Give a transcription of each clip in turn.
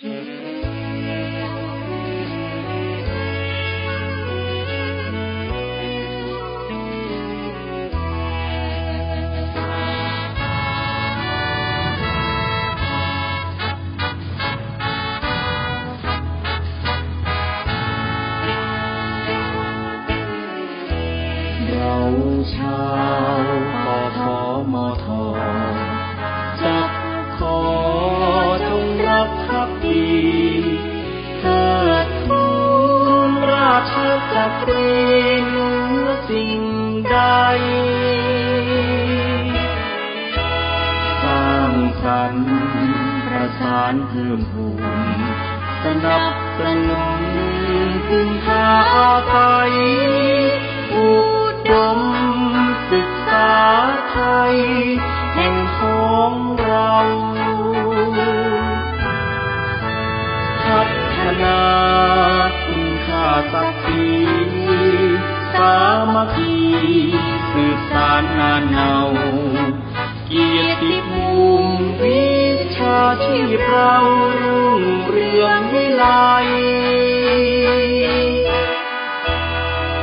เสิ่งใด สร้างสรรค์ประสานเพิ่มพูนสนับสนุน มัคคีสืบสานนานเนาเกียรติภูมิวิชาชีพเรารุ่งเรืองวิไล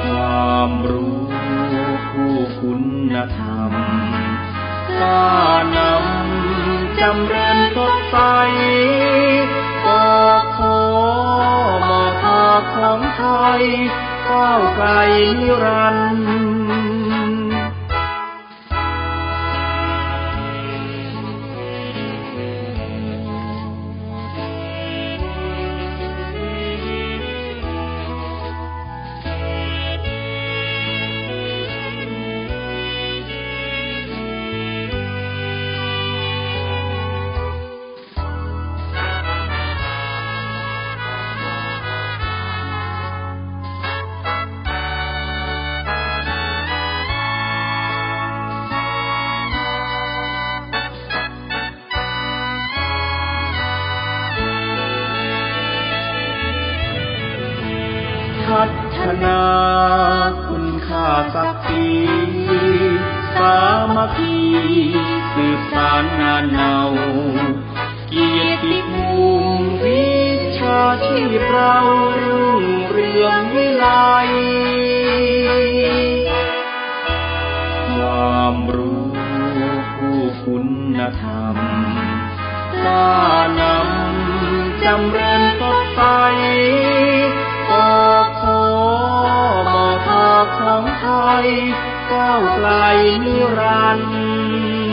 ความรู้ผู้คุณธรรมกล้านำจำเริญสดใสปกขอมาภาของไทย ก้าวไกลนิรันดร์ ฒนาคุณค่าศักดิ์ศรีสามัคคีสืบสานนานเนาเกียรติภูมิวิชาชีพเรารุ่งเรืองวิไลความรู้ผู้คุณธรรมกล้านำจำเริญสดใส ก้าวไกลนิรันดร์